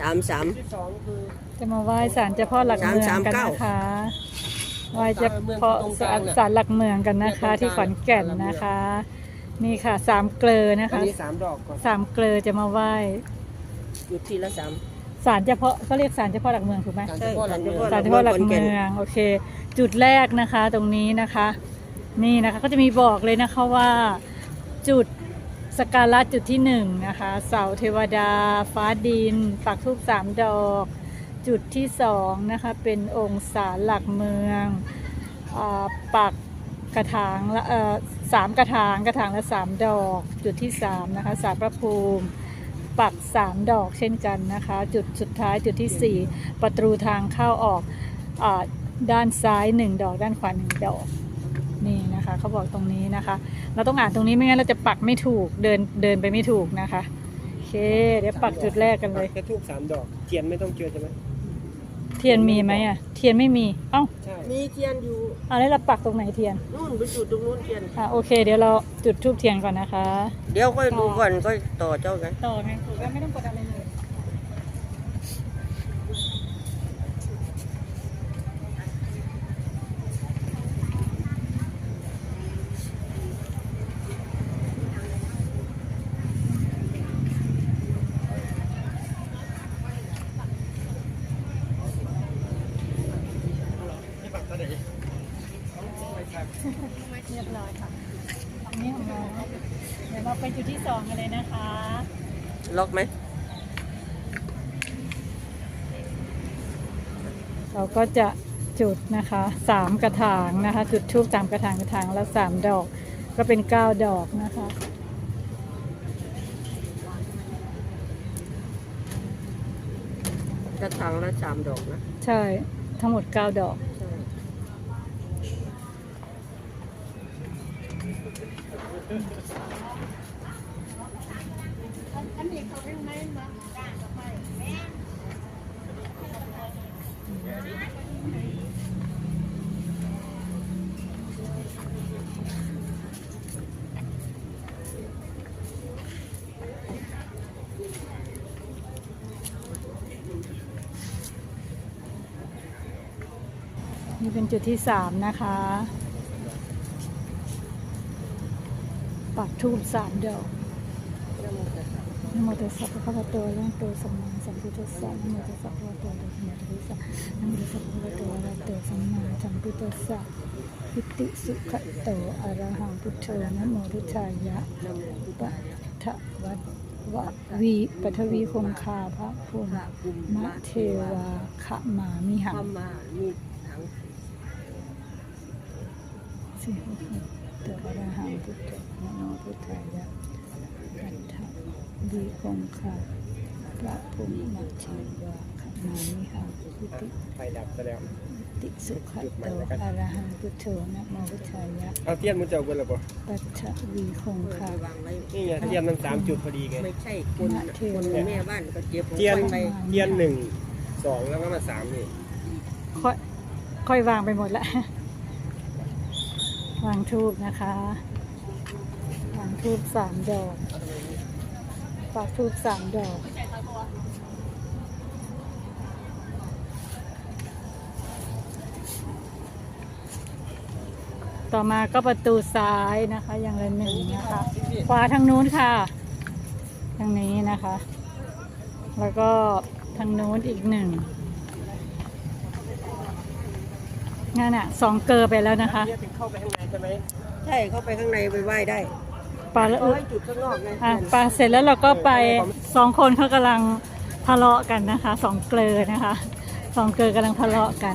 สามสามที่สองคือจะมาไหว้ศาลเจ้าพ่อหลักเมืองกันสามสามเก้านะคะไหว้เจ้าพ่อศาลหลักเมืองกันนะคะ ที่ขอนแก่นนะคะ นี่ค่ะสามเกลอนะอันคะนี้สามดอกก่อนสามเกลอจะมาไหว้จุดทีละสาม ศาลเจ้าพ่อเขาเรียกศาลเจ้าพ่อหลักเมืองถูกไหมการเฉพาะหลังเมืองศาลเจ้าพ่อหลักเมืองโอเค จุดแรกนะคะตรงนี้นะคะ นี่นะคะก็จะมีบอกเลยนะคะว่า จุด สการะจุดที่หนึ่งนะคะ เสาเทวดา ฟ้าดิน ปักทูปสามดอก จุดที่สองนะคะ เป็นองค์ศาลหลักเมืองอปักกระถางละสามกระถางกระถางละสามดอก จุดที่สามนะคะสารพระภูมิปักสามดอกเช่นกันนะคะ จุดสุดท้ายจุดที่สี่ประตูทางเข้าออกอด้านซ้ายหนึ่งดอก ด้านขวาหนึ่งดอก นี่นะคะเขาบอกตรงนี้นะคะ เราต้องอ่านตรงนี้ไม่งั้นเราจะปักไม่ถูกเดินเดินไปไม่ถูกนะคะโอเค เดี๋ยวปักจุดแรกกันเลยแค่ทูบสามดอกเทียนไม่ต้องเจอใช่ไหมเทียนมีไหมอะ เทียนไม่มี เอ้าใช่มีเทียนอยู่เอาแล้วเราปักตรงไหนเทียนนู่นไปจุดตรงนู้นเทียนอะโอเคเดี๋ยวเราจุดทูบเทียนก่อนนะคะ เดี๋ยวค่อยดูก่อนค่อยต่อเจ้ากันต่อไงถูกแล้วไม่ต้องกดอะไรเลย เรียบร้อยค่ะอันนี้ของเราเดี๋ยวเราไปจุดที่สองกันเลยนะคะ ล็อกไหม เราก็จะจุดนะคะสามกระถางนะคะ จุดทูบสามกระถางกระถางละสามดอก ก็เป็นเก้าดอกนะคะกระถางละสามดอกนะ ใช่ทั้งหมดเก้าดอก นี่เป็นจุดที่สามนะคะ ปักทูบสามดอกนโมตัสสะภะคะวะโตอะระหะโตสัมมาสัมพุทธัสสะนโมตัสสะภะคะวะโตอะระโตสัมมาสัมพุทธัสสะนโมตัสสะภะคะวะโตอะระโตสัมมาสัมพุทธัสสะอิติสุขโตอะระหังพุทโธนะโมพุทายะปัทวัตวะวีปัทวีคงคาพระพุทธมะเทวาขะมามิหังทำมามีถังสิเตอะระหังพุทโธนโมพุทธายะปัทถวีคงคาพระภูมิมัชชีวาขมามิหังพุติไฟดับไปแล้วติสุขโตอระหังพุทโธนะโมพุทธายะเอาเทียนมันจะเอาไปหรือเปล่าปัทถวีคงคาวางไว้นี่ไงเทียนมันสามจุดพอดีไงไม่ใช่คนคนแม่บ้านก็เจ็บของเทียนไปเทียนหนึ่งสองแล้วก็มาสามนี่ค่อยค่อยวางไปหมดแล้ว วางทูบนะคะ วางทูบสามดอกปักทูบสามดอกต่อมาก็ประตูซ้ายนะคะ อย่างละหนึ่งนะคะ ขวาทางนู้นค่ะ ทางนี้นะคะ แล้วก็ทางนู้นอีกหนึ่งนั่นอะสองเกอไปแล้วนะคะ เทียนถึงเข้าไปข้างในใช่ไหมใช่เข้าไปข้างในไปไหว้ได้ปลาละเอาอึไว้จุดข้างนอกไงอะปลาเสร็จแล้วเราก็ไปสองคนเขากำลังทะเลาะกันนะคะสองเกลอนะคะสองเกลอกำลังทะเลาะกัน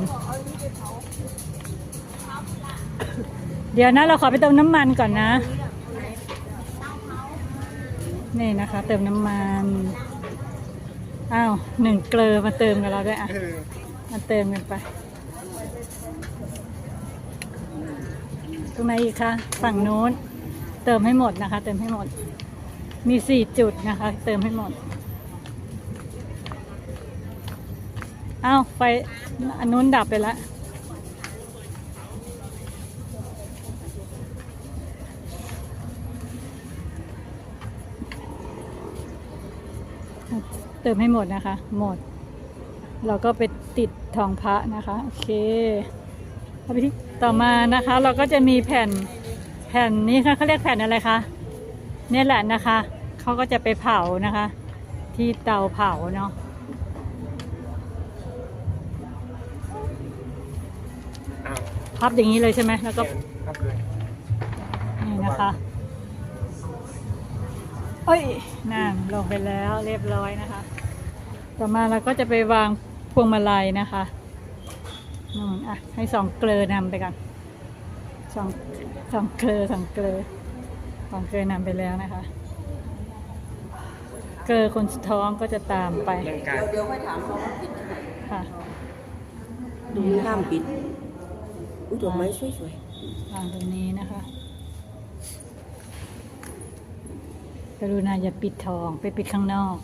เดี๋ยวนะเราขอไปเติมน้ำมันก่อนนะ นี่นะคะ เติมน้ำมันอ้าวหนึ่งเกลอมาเติมกับเราด้วยอะเออมาเติมกันไป ตรงไหนอีกคะฝั่งนู้น เติมให้หมดนะคะ เติมให้หมด มีสี่จุดนะคะ เติมให้หมดอ้าวไฟอันนู้นดับไปแล้วเติมให้หมดนะคะ หมด เราก็ไปติดทองพระนะคะ โอเค เอาไปที่ ต่อมานะคะเราก็จะมีแผ่นแผ่นนี้ค่ะเขาเรียกแผ่นอะไรคะเนี่ยแหละนะคะเขาก็จะไปเผานะคะ ที่เตาเผาเนาะอ้าวพับอย่างนี้เลยใช่ไหมแล้วก็แขนครับเลยนี่นะคะเอ้ยนั่นลงไปแล้วเรียบร้อยนะคะ ต่อมาเราก็จะไปวางพวงมาลัยนะคะ นู่นอะ ให้สองเกลือนำไปก่อนสองสองเกลือสองเกลือสองเกลือนำไปแล้วนะคะ เกลือคนท้องก็จะตามไปร่างกายเดี๋ยวเดี๋ยวค่อยถามเขาว่าปิดที่ไหนค่ะตรงนี้ห้ามปิดอุ้ยดอกไม้สวยวางตรงนี้นะคะกรุณาอย่าปิดทองไปปิดข้างนอก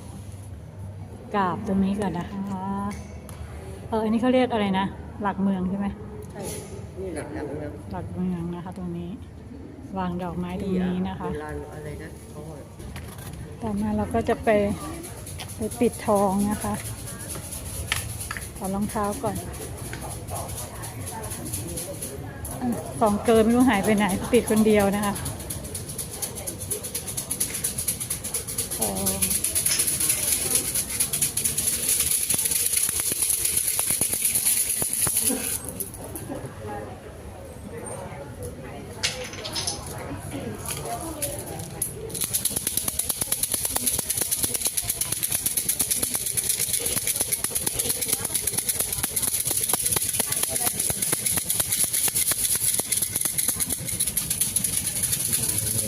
กราบตรงนี้ก่อนนะคะ เอออันนี้เขาเรียกอะไรนะ หลักเมืองใช่ไหมๆใช่นี่หลักหลังนะหลักเมืองนะคะตรงนี้ วางดอกไม้ตรงนี้นะคะเวลาอะไรนะเขาบอกต่อมาเราก็จะไปไปปิดทองนะคะถอดรองเท้าก่อนอะของเกินไม่รู้หายไปไหน ปิดคนเดียวนะคะทอง